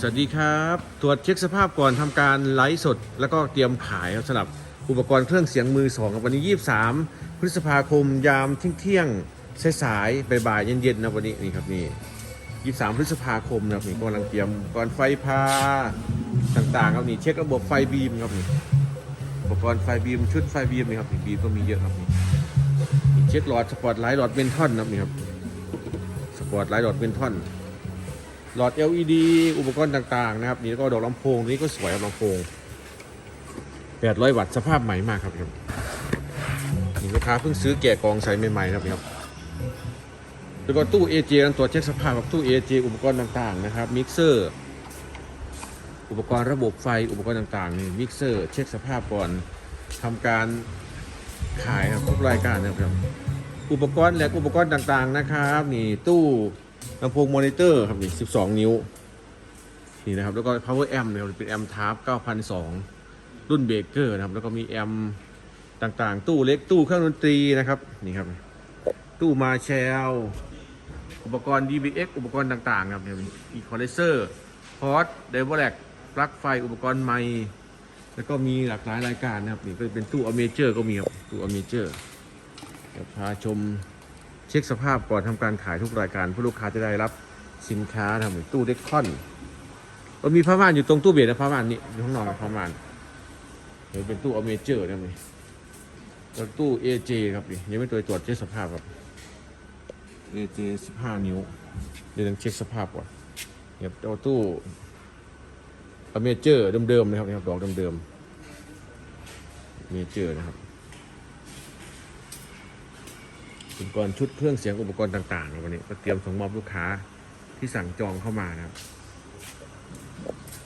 สวัสดีครับ ตรวจเช็คสภาพก่อนทำการไลฟ์สด แล้วก็เตรียมขายสำหรับอุปกรณ์เครื่องเสียงมือสองครับวันนี้ 23 พฤษภาคมยามเที่ยงเที่ยงสายๆบ่ายๆเย็นๆนะวันนี้นี่ครับนี่ 23 พฤษภาคมนะครับนี่กำลังเตรียมอุปกรณ์ไฟพาต่างๆครับนี่เช็คระบบไฟบีมครับนี่อุปกรณ์ไฟบีมชุดไฟบีมนี่ครับนี่บีมก็มีเยอะครับนี่นี่เช็คหลอดสปอตไลท์หลอดเบนทอนนะครับนี่ครับสปอตไลท์หลอดเบนทอน หลอด LED อุปกรณ์ต่างๆนะครับ นี่แล้วก็ดอกลำโพงนี่ก็สวยครับลำโพง 800 วัตต์สภาพใหม่มากครับครับนี่ลูกค้าเพิ่งซื้อแกะกองใช้ใหม่ๆครับนี่ครับแล้วก็ตู้ AJ นั้นตัวจเช็คสภาพกับตู้ AJ อุปกรณ์ต่างๆนะครับมิกเซอร์อุปกรณ์ระบบไฟอุปกรณ์ต่างๆนี่มิกเซอร์เช็คสภาพก่อนทำการขายครับทุกรายการนะครับ อุปกรณ์และอุปกรณ์ต่างๆนะครับ นี่ตู้ ลำโพงมอนิเตอร์ครับนี่12 นิ้ว นี่นะครับ แล้วก็ power amp นะครับเป็นแอมทาร์ป9,002 รุ่นเบเกอร์นะครับ แล้วก็มีแอมต่างๆ ตู้เล็กตู้เครื่องดนตรีนะครับ นี่ครับ ตู้มาแชลอุปกรณ์ DBX อุปกรณ์ต่างๆ ครับเนี่ยมีคอเลเซอร์พอร์ตเดเวลแลกปลั๊กไฟอุปกรณ์ไมค์แล้วก็มีหลากหลายรายการนะครับนี่ก็เป็นตู้อเมเจอร์ก็มีครับตู้อเมเจอร์พาชม เช็คสภาพก่อนทำการขายทุกรายการผู้ลูกค้าจะได้รับสินค้าทำเหมือนตู้เด็กคอนก็มีผ้าม่านอยู่ตรงตู้เบียดนะผ้าม่านนี่อยู่ข้างนอกนผ้าม่านเดี๋ยเป็นตู้อเมเจอร์นะนี่แล้วตู้ AJ ครับนี่ยังไม่ตัวตรวจเช็คสภาพครับ AJ 15นิ้วเดี๋ยวต้องเช็คสภาพก่อนเนี่ยเอาตู้อเมเจอร์เดิมๆนะครับนะครับดอกเดิมๆเมเจอร์นะครับ อุปกรณ์ชุดเครื่องเสียงอุปกรณ์ต่างๆวันนี้ก็เตรียมส่งมอบลูกค้าที่สั่งจองเข้ามานะครับ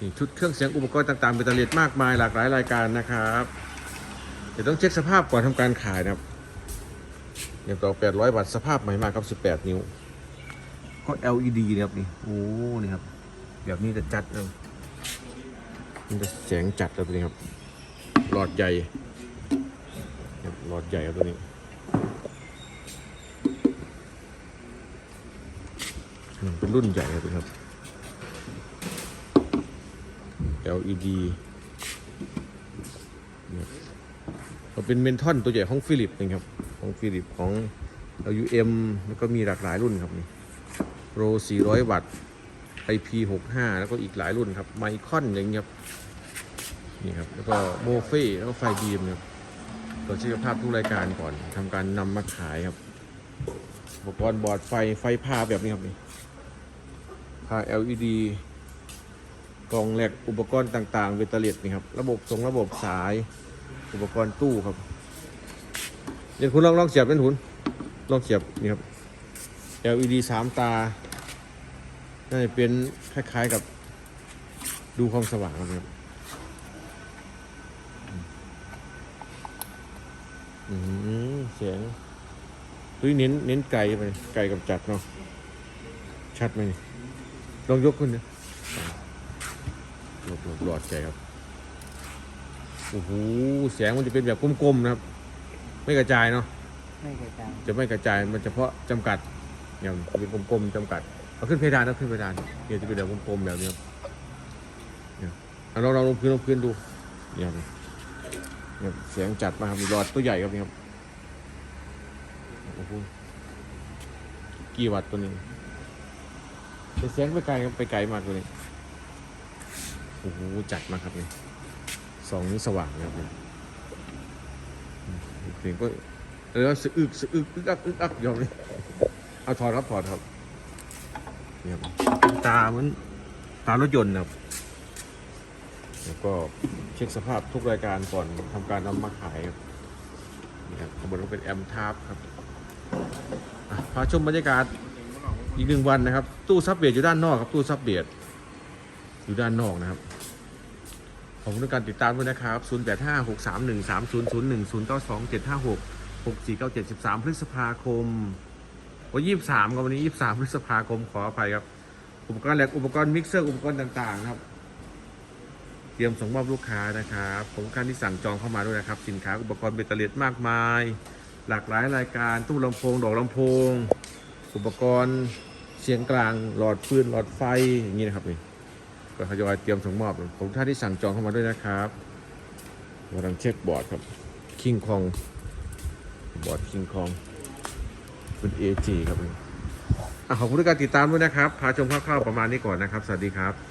นี่ชุดเครื่องเสียงอุปกรณ์ต่างๆเป็นตะเลียดมากมายหลากหลายรายการนะครับเดี๋ยวต้องเช็คสภาพก่อนทำการขายนะครับอย่างต่อ800 วัตต์สภาพใหม่มากครับ 18 นิ้ว ก็ LED นะครับนี่โอ้นี่ครับ แบบนี้จะจัดเลยมันจะแสงจัดแล้วตัวนี้ครับ หลอดใหญ่หลอดใหญ่ครับตัวนี้ อืม เป็นรุ่นใหญ่ครับ LED เนี่ยก็เป็นเมนทอนตัวใหญ่ของฟิลิปนะครับ ของฟิลิปของ LUM แล้วก็มีหลากหลายรุ่นครับนี่โร 400 วัตต์ IP 65 แล้วก็อีกหลายรุ่นครับไมคอนอย่างเงี้ยครับนี่ครับ แล้วก็โมเฟ่แล้วก็ไฟบีมครับตรวจเช็คสภาพทุกรายการก่อนทำการนำมาขายครับ อุปกรณ์บอร์ดไฟไฟพาแบบนี้ครับนี่ พา LED กล่องแหลกอุปกรณ์ต่างๆ เวตาเลตนี่ครับ ระบบส่งระบบสาย อุปกรณ์ตู้ครับ เดี๋ยวคุณลองลองเสียบนั่นคุณลองเสียบนี่ครับ LED สามตา น่าจะเป็นคล้ายๆกับดูความสว่างครับอืมเสียงเฮ้ยเน้นเน้นไกลไปไกลกับจัดเนาะชัดไหมนี่ ลองยกขึ้นนะหลบหลบหลอดใจครับ โอ้โห แสงมันจะเป็นแบบกลมๆนะครับ ไม่กระจายเนาะ ไม่เคยจจะไม่กระจาย มันเฉพาะจำกัด อย่างเป็นกลมๆจำกัด เอาขึ้นเพดานนะขึ้นเพดานเนี่ยจะเป็นแบบกลมๆแบบนี้ครับเนี่ยเอาลองลงพื้นลงพื้นดูเนี่ยเนี่ยเสียงจัดมากครับมีหลอดตัวใหญ่ครับนี่ครับ โอ้โห กี่วัตต์ตัวนี้ ไปแสงไปไกลครับไปไกลมากเลยโอ้โหจัดมากครับนี่สองนี้สว่างนะครับนี่เสียงก็เออสะอึกสะอึกอึกอักอึกอักยอมเลยเอาถอดครับถอดครับเนี่ยครับตาเหมือนตารถยนต์นะครับแล้วก็เช็คสภาพทุกรายการก่อนทำการนำมาขายครับนี่ครับข้างบนก็เป็นแอมทาร์ครับพาชมบรรยากาศ อีกหนึ่งวันนะครับ ตู้ซับเบียดอยู่ด้านนอกครับ ตู้ซับเบียดอยู่ด้านนอกนะครับขอบคุณการติดตามด้วยนะครับ 0 8 5 6 3 1 3 0 0 1 0 9 2 7 5 6 6 4 9 7 13 พฤษภาคมวันยี่สามกับวันนี้ยี่สามพฤษภาคมขออภัยครับ อุปกรณ์แหลกอุปกรณ์มิกเซอร์อุปกรณ์ต่างๆนะครับ เตรียมส่งมอบลูกค้านะครับผมการที่สั่งจองเข้ามาด้วยนะครับ สินค้าอุปกรณ์เบตเตอรี่มากมาย หลากหลายรายการตู้ลำโพงดอกลำโพง อุปกรณ์เสียงกลางหลอดฟืนหลอดไฟอย่างนี้นะครับนี่ก็ทยอยเตรียมส่งมอบผมท่านที่สั่งจองเข้ามาด้วยนะครับกำลังเช็คบอร์ดครับคิงคองบอร์ดคิงคองเป็น AG ครับอะขอบคุณทุกการติดตามด้วยนะครับ พาชมคร่าวๆประมาณนี้ก่อนนะครับ สวัสดีครับ